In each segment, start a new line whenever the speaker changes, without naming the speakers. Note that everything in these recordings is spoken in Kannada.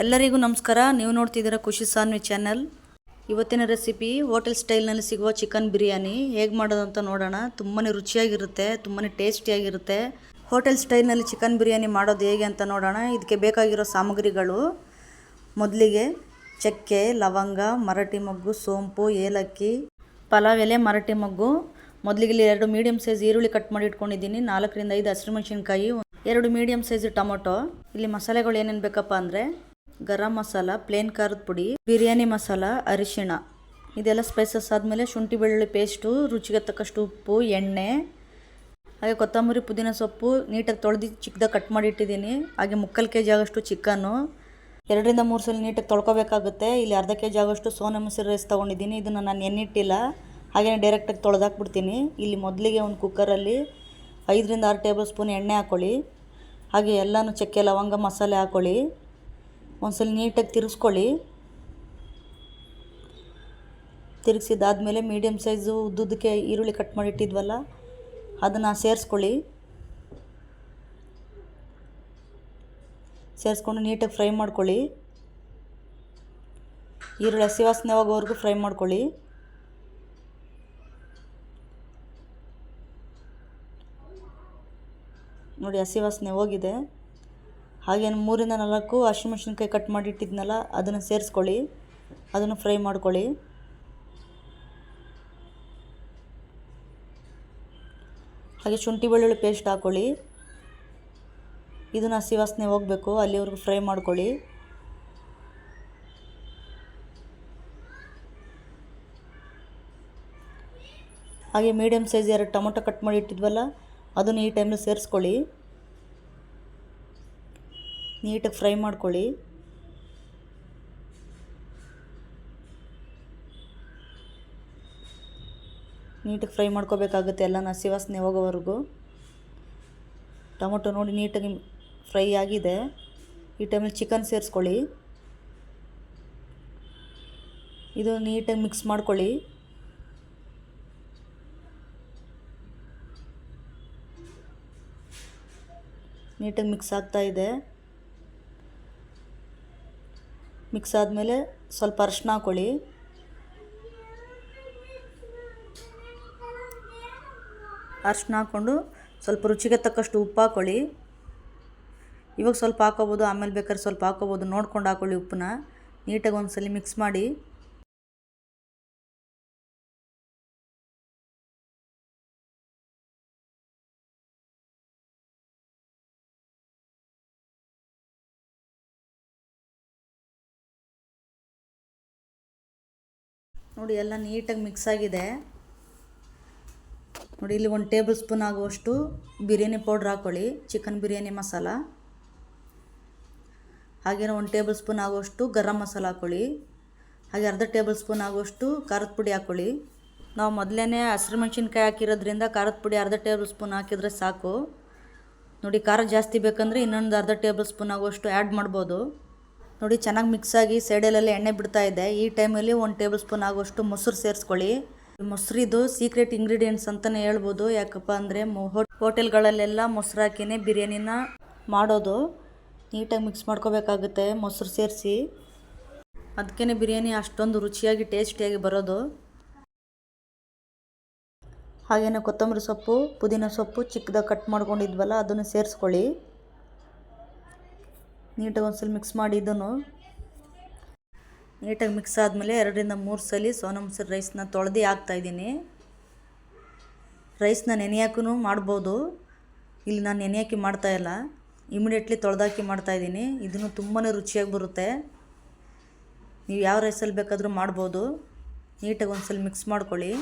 ಎಲ್ಲರಿಗೂ ನಮಸ್ಕಾರ. ನೀವು ನೋಡ್ತಿದ್ದೀರ ಖುಷಿ ಸಾನ್ವಿ ಚಾನಲ್. ಇವತ್ತಿನ ರೆಸಿಪಿ ಹೋಟೆಲ್ ಸ್ಟೈಲ್ನಲ್ಲಿ ಸಿಗುವ ಚಿಕನ್ ಬಿರಿಯಾನಿ. ಹೇಗೆ ಮಾಡೋದು ಅಂತ ನೋಡೋಣ. ತುಂಬಾ ರುಚಿಯಾಗಿರುತ್ತೆ ತುಂಬಾ ಟೇಸ್ಟಿಯಾಗಿರುತ್ತೆ. ಹೋಟೆಲ್ ಸ್ಟೈಲ್ನಲ್ಲಿ ಚಿಕನ್ ಬಿರಿಯಾನಿ ಮಾಡೋದು ಹೇಗೆ ಅಂತ ನೋಡೋಣ. ಇದಕ್ಕೆ ಬೇಕಾಗಿರೋ ಸಾಮಗ್ರಿಗಳು ಮೊದಲಿಗೆ ಚಕ್ಕೆ, ಲವಂಗ, ಮರಾಠಿ ಮೊಗ್ಗು, ಸೋಂಪು, ಏಲಕ್ಕಿ, ಪಲಾವ್ ಎಲೆ, ಮರಾಠಿ ಮೊಗ್ಗು. ಮೊದಲಿಗೆ ಎರಡು ಮೀಡಿಯಮ್ ಸೈಜ್ ಈರುಳ್ಳಿ ಕಟ್ ಮಾಡಿ ಇಟ್ಕೊಂಡಿದ್ದೀನಿ. ನಾಲ್ಕರಿಂದ ಐದು ಹಸಿರುಮೆಣಸಿನ್ಕಾಯಿ ಎರಡು ಮೀಡಿಯಮ್ ಸೈಜ್ ಟೊಮೊಟೊ. ಇಲ್ಲಿ ಮಸಾಲೆಗಳು ಏನೇನು ಬೇಕಪ್ಪ ಅಂದರೆ ಗರಂ ಮಸಾಲ ಪ್ಲೇನ್ ಖಾರದ ಪುಡಿ, ಬಿರಿಯಾನಿ ಮಸಾಲ, ಅರಿಶಿಣ. ಇದೆಲ್ಲ ಸ್ಪೈಸಸ್ ಆದಮೇಲೆ ಶುಂಠಿ ಬೆಳ್ಳುಳ್ಳಿ ಪೇಸ್ಟು ರುಚಿಗೆ ತಕ್ಕಷ್ಟು ಉಪ್ಪು, ಎಣ್ಣೆ, ಹಾಗೆ ಕೊತ್ತಂಬರಿ, ಪುದೀನ ಸೊಪ್ಪು ನೀಟಾಗಿ ತೊಳೆದು ಚಿಕ್ಕದಾಗಿ ಕಟ್ ಮಾಡಿ ಇಟ್ಟಿದ್ದೀನಿ. ಹಾಗೆ ಮುಕ್ಕಾಲು ಕೆ ಜಿ ಆಗೋಷ್ಟು ಚಿಕನ್ನು ಎರಡರಿಂದ ಮೂರು ಸಲ ನೀಟಾಗಿ ತೊಳ್ಕೊಬೇಕಾಗುತ್ತೆ. ಇಲ್ಲಿ ಅರ್ಧ ಕೆ ಜಿ ಆಗೋಷ್ಟು ಸೋನಾ ಮೊಸರು ರೈಸ್ ತೊಗೊಂಡಿದ್ದೀನಿ. ಇದನ್ನು ನಾನು ಎಣ್ಣಿಟ್ಟಿಲ್ಲ. ಹಾಗೆಯೇ ಡೈರೆಕ್ಟಾಗಿ ತೊಳೆದಾಕ್ಬಿಡ್ತೀನಿ. ಇಲ್ಲಿ ಮೊದಲಿಗೆ ಒಂದು ಕುಕ್ಕರಲ್ಲಿ ಐದರಿಂದ ಆರು ಟೇಬಲ್ ಸ್ಪೂನ್ ಎಣ್ಣೆ ಹಾಕ್ಕೊಳ್ಳಿ ಹಾಗೆ ಎಲ್ಲನೂ ಚಕ್ಕೆ, ಲವಂಗ, ಮಸಾಲೆ ಹಾಕ್ಕೊಳ್ಳಿ ಒಂದ್ಸಲ ನೀಟಾಗಿ ತಿರುಗಿಸ್ಕೊಳ್ಳಿ ತಿರುಗಿಸಿದಾದ್ಮೇಲೆ ಮೀಡಿಯಮ್ ಸೈಜು ಉದ್ದುದಕ್ಕೆ ಈರುಳ್ಳಿ ಕಟ್ ಮಾಡಿ ಇಟ್ಟಿದ್ವಲ್ಲ, ಅದನ್ನು ಸೇರಿಸ್ಕೊಳ್ಳಿ. ಸೇರಿಸ್ಕೊಂಡು ನೀಟಾಗಿ ಫ್ರೈ ಮಾಡ್ಕೊಳ್ಳಿ. ಈರುಳ್ಳಿ ಹಸಿ ವಾಸನೆ ಹೋಗೋವರೆಗೂ ಫ್ರೈ ಮಾಡ್ಕೊಳ್ಳಿ. ನೋಡಿ ಹಸಿ ವಾಸನೆ ಹೋಗಿದೆ. ಹಾಗೇನು ಮೂರಿಂದ ನಾಲ್ಕು ಹಸಿಮೆಣ್ಸಿನ್ಕಾಯಿ ಕಟ್ ಮಾಡಿ ಇಟ್ಟಿದ್ನಲ್ಲ ಅದನ್ನು ಸೇರಿಸ್ಕೊಳ್ಳಿ. ಅದನ್ನು ಫ್ರೈ ಮಾಡ್ಕೊಳ್ಳಿ. ಹಾಗೆ ಶುಂಠಿ ಬೆಳ್ಳುಳ್ಳಿ ಪೇಸ್ಟ್ ಹಾಕ್ಕೊಳ್ಳಿ ಇದನ್ನು ಹಸಿ ವಾಸನೆ ಹೋಗಬೇಕು, ಅಲ್ಲಿವರೆಗೂ ಫ್ರೈ ಮಾಡ್ಕೊಳ್ಳಿ. ಹಾಗೆ ಮೀಡಿಯಮ್ ಸೈಜ್ ಎರಡು ಟೊಮೊಟೊ ಕಟ್ ಮಾಡಿ ಇಟ್ಟಿದ್ವಲ್ಲ ಅದನ್ನು ಈ ಟೈಮಲ್ಲಿ ಸೇರಿಸ್ಕೊಳ್ಳಿ. ನೀಟಾಗಿ ಫ್ರೈ ಮಾಡ್ಕೊಳ್ಳಿ. ನೀಟಾಗಿ ಫ್ರೈ ಮಾಡ್ಕೋಬೇಕಾಗುತ್ತೆ ಎಲ್ಲ ಹಸಿ ವಾಸನೆ ಹೋಗೋವರೆಗೂ. ಟೊಮೊಟೊ ನೋಡಿ ನೀಟಾಗಿ ಫ್ರೈ ಆಗಿದೆ. ಈ ಟೈಮಲ್ಲಿ ಚಿಕನ್ ಸೇರಿಸ್ಕೊಳ್ಳಿ. ಇದು ನೀಟಾಗಿ ಮಿಕ್ಸ್ ಮಾಡ್ಕೊಳ್ಳಿ. ನೀಟಾಗಿ ಮಿಕ್ಸ್ ಆಗ್ತಾ ಇದೆ. ಮಿಕ್ಸ್ ಆದಮೇಲೆ ಸ್ವಲ್ಪ ಅರಿಶಿನ ಹಾಕೊಳ್ಳಿ. ಅರಿಶಿನ ಹಾಕ್ಕೊಂಡು ಸ್ವಲ್ಪ ರುಚಿಗೆ ತಕ್ಕಷ್ಟು ಉಪ್ಪು ಹಾಕ್ಕೊಳ್ಳಿ ಇವಾಗ ಸ್ವಲ್ಪ ಹಾಕೋಬೋದು, ಆಮೇಲೆ ಬೇಕಾದ್ರೆ ಸ್ವಲ್ಪ ಹಾಕೋಬೋದು. ನೋಡ್ಕೊಂಡು ಹಾಕ್ಕೊಳ್ಳಿ ಉಪ್ಪನ್ನ. ನೀಟಾಗಿ ಒಂದ್ಸಲ ಮಿಕ್ಸ್ ಮಾಡಿ. ನೋಡಿ, ಎಲ್ಲ ನೀಟಾಗಿ ಮಿಕ್ಸ್ ಆಗಿದೆ. ನೋಡಿ, ಇಲ್ಲಿ ಒಂದು ಟೇಬಲ್ ಸ್ಪೂನ್ ಆಗುವಷ್ಟು ಬಿರಿಯಾನಿ ಪೌಡ್ರ್ ಹಾಕ್ಕೊಳ್ಳಿ ಚಿಕನ್ ಬಿರಿಯಾನಿ ಮಸಾಲ. ಹಾಗೇನೋ ಒಂದು ಟೇಬಲ್ ಸ್ಪೂನ್ ಆಗುವಷ್ಟು ಗರಂ ಮಸಾಲ ಹಾಕ್ಕೊಳ್ಳಿ ಹಾಗೆ ಅರ್ಧ ಟೇಬಲ್ ಸ್ಪೂನ್ ಆಗುವಷ್ಟು ಖಾರದ ಪುಡಿ ಹಾಕ್ಕೊಳ್ಳಿ ನಾವು ಮೊದಲೇ ಹಸಿರು ಮೆಣಸಿನ್ಕಾಯಿ ಹಾಕಿರೋದ್ರಿಂದ ಖಾರದ ಪುಡಿ ಅರ್ಧ ಟೇಬಲ್ ಸ್ಪೂನ್ ಹಾಕಿದರೆ ಸಾಕು. ನೋಡಿ, ಖಾರ ಜಾಸ್ತಿ ಬೇಕಂದರೆ ಇನ್ನೊಂದು ಅರ್ಧ ಟೇಬಲ್ ಸ್ಪೂನ್ ಆಗುವಷ್ಟು ಆ್ಯಡ್ ಮಾಡ್ಬೋದು. ನೋಡಿ, ಚೆನ್ನಾಗಿ ಮಿಕ್ಸ್ ಆಗಿ ಸೈಡಲ್ಲೆಲ್ಲ ಎಣ್ಣೆ ಬಿಡ್ತಾ ಇದೆ. ಈ ಟೈಮಲ್ಲಿ ಒಂದು ಟೇಬಲ್ ಸ್ಪೂನ್ ಆಗುವಷ್ಟು ಮೊಸರು ಸೇರಿಸ್ಕೊಳ್ಳಿ. ಮೊಸರಿದು ಸೀಕ್ರೆಟ್ ಇಂಗ್ರೀಡಿಯೆಂಟ್ಸ್ ಅಂತಲೇ ಹೇಳ್ಬೋದು. ಯಾಕಪ್ಪ ಅಂದರೆ ಹೋಟೆಲ್ಗಳಲ್ಲೆಲ್ಲ ಮೊಸರು ಹಾಕಿನೇ ಬಿರಿಯಾನಿನ ಮಾಡೋದು. ನೀಟಾಗಿ ಮಿಕ್ಸ್ ಮಾಡ್ಕೋಬೇಕಾಗುತ್ತೆ ಮೊಸರು ಸೇರಿಸಿ. ಅದಕ್ಕೇ ಬಿರಿಯಾನಿ ಅಷ್ಟೊಂದು ರುಚಿಯಾಗಿ ಟೇಸ್ಟಿಯಾಗಿ ಬರೋದು. ಹಾಗೆಯೇ ಕೊತ್ತಂಬರಿ ಸೊಪ್ಪು, ಪುದೀನ ಸೊಪ್ಪು ಚಿಕ್ಕದಾಗಿ ಕಟ್ ಮಾಡ್ಕೊಂಡಿದ್ವಲ್ಲ, ಅದನ್ನು ಸೇರಿಸ್ಕೊಳ್ಳಿ. ನೀಟಾಗಿ ಒಂದ್ಸಲ ಮಿಕ್ಸ್ ಮಾಡಿ ಇದನ್ನು. ನೀಟಾಗಿ ಮಿಕ್ಸ್ ಆದಮೇಲೆ ಎರಡರಿಂದ ಮೂರು ಸಲ ಸೋನಾ ಮಸೂರಿ ರೈಸ್ನ ತೊಳೆದು ಹಾಕ್ತಾಯಿದ್ದೀನಿ ರೈಸ್ನ ನೆನೆಯಾಕೂ ಮಾಡ್ಬೋದು. ಇಲ್ಲಿ ನಾನು ನೆನೆಯಾಕಿ ಮಾಡ್ತಾಯಿಲ್ಲ ಇಮಿಡಿಯೇಟ್ಲಿ ತೊಳೆದಾಕಿ ಮಾಡ್ತಾಯಿದ್ದೀನಿ ಇದನ್ನು ತುಂಬಾ ರುಚಿಯಾಗಿ ಬರುತ್ತೆ. ನೀವು ಯಾವ ರೈಸಲ್ಲಿ ಬೇಕಾದರೂ ಮಾಡ್ಬೋದು. ನೀಟಾಗಿ ಒಂದ್ಸಲ ಮಿಕ್ಸ್ ಮಾಡ್ಕೊಳ್ಳಿ.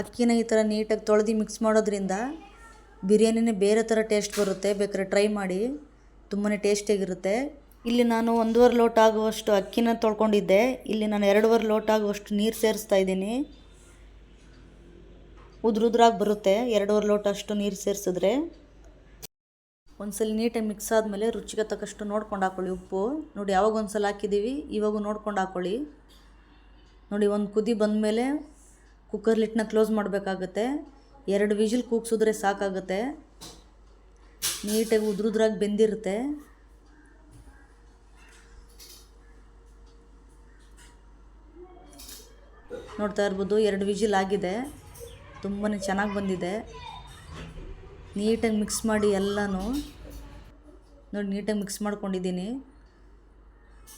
ಅಕ್ಕಿನ ಈ ಥರ ನೀಟಾಗಿ ತೊಳೆದು ಮಿಕ್ಸ್ ಮಾಡೋದ್ರಿಂದ ಬಿರಿಯಾನಿನೇ ಬೇರೆ ಥರ ಟೇಸ್ಟ್ ಬರುತ್ತೆ. ಬೇಕಾದ್ರೆ ಟ್ರೈ ಮಾಡಿ. ತುಂಬಾ ಟೇಸ್ಟಿಯಾಗಿರುತ್ತೆ. ಇಲ್ಲಿ ನಾನು ಒಂದೂವರೆ ಲೋಟ ಆಗುವಷ್ಟು ಅಕ್ಕಿನ ತೊಳ್ಕೊಂಡಿದ್ದೆ. ಇಲ್ಲಿ ನಾನು ಎರಡೂವರೆ ಲೋಟ ಆಗುವಷ್ಟು ನೀರು ಸೇರಿಸ್ತಾ ಇದ್ದೀನಿ. ಉದ್ರುದ್ರಾಗಿ ಬರುತ್ತೆ. ಎರಡೂವರೆ ಲೋಟ ಅಷ್ಟು ನೀರು ಸೇರಿಸಿದ್ರೆ. ಒಂದ್ಸಲ ನೀಟಾಗಿ ಮಿಕ್ಸ್ ಆದಮೇಲೆ ರುಚಿಗೆ ತಕ್ಕಷ್ಟು ನೋಡ್ಕೊಂಡು ಹಾಕೊಳ್ಳಿ ಉಪ್ಪು. ನೋಡಿ, ಯಾವಾಗ ಒಂದು ಸಲ ಹಾಕಿದ್ದೀವಿ ಇವಾಗೂ ನೋಡ್ಕೊಂಡು ಹಾಕೊಳ್ಳಿ. ನೋಡಿ, ಒಂದು ಕುದಿ ಬಂದಮೇಲೆ ಕುಕ್ಕರ್ ಲಿಟ್ನ ಕ್ಲೋಸ್ ಮಾಡಬೇಕಾಗತ್ತೆ. ಎರಡು ವಿಜಿಲ್ ಕೂಗ್ಸಿದ್ರೆ ಸಾಕಾಗುತ್ತೆ. ನೀಟಾಗಿ ಉದ್ರುದ್ರಾಗಿ ಬೆಂದಿರುತ್ತೆ. ನೋಡ್ತಾ ಇರ್ಬೋದು, ಎರಡು ವಿಜಿಲ್ ಆಗಿದೆ. ತುಂಬಾ ಚೆನ್ನಾಗಿ ಬಂದಿದೆ. ನೀಟಾಗಿ ಮಿಕ್ಸ್ ಮಾಡಿ ಎಲ್ಲನೂ. ನೋಡಿ, ನೀಟಾಗಿ ಮಿಕ್ಸ್ ಮಾಡ್ಕೊಂಡಿದ್ದೀನಿ.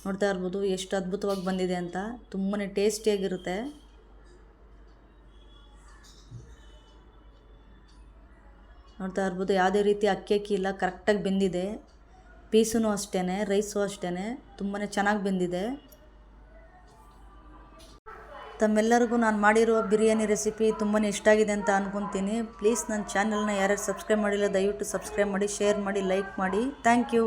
ನೋಡ್ತಾ ಇರ್ಬೋದು, ಎಷ್ಟು ಅದ್ಭುತವಾಗಿ ಬಂದಿದೆ ಅಂತ. ತುಂಬಾ ಟೇಸ್ಟಿಯಾಗಿರುತ್ತೆ. ನೋಡ್ತಾ ಇರ್ಬೋದು, ಯಾವುದೇ ರೀತಿ ಅಕ್ಕಿ ಅಕ್ಕಿ ಇಲ್ಲ ಕರೆಕ್ಟಾಗಿ ಬೆಂದಿದೆ. ಪೀಸೂ ಅಷ್ಟೇ ರೈಸು ಅಷ್ಟೇ ತುಂಬಾ ಚೆನ್ನಾಗಿ ಬೆಂದಿದೆ. ತಮ್ಮೆಲ್ಲರಿಗೂ ನಾನು ಮಾಡಿರುವ ಬಿರಿಯಾನಿ ರೆಸಿಪಿ ತುಂಬಾ ಇಷ್ಟ ಆಗಿದೆ ಅಂತ ಅನ್ಕೊತೀನಿ. ಪ್ಲೀಸ್ ನನ್ನ ಚಾನೆಲ್ನ ಯಾರ್ಯಾರು ಸಬ್ಸ್ಕ್ರೈಬ್ ಮಾಡಿಲ್ಲ, ದಯವಿಟ್ಟು ಸಬ್ಸ್ಕ್ರೈಬ್ ಮಾಡಿ ಶೇರ್ ಮಾಡಿ ಲೈಕ್ ಮಾಡಿ. Thank you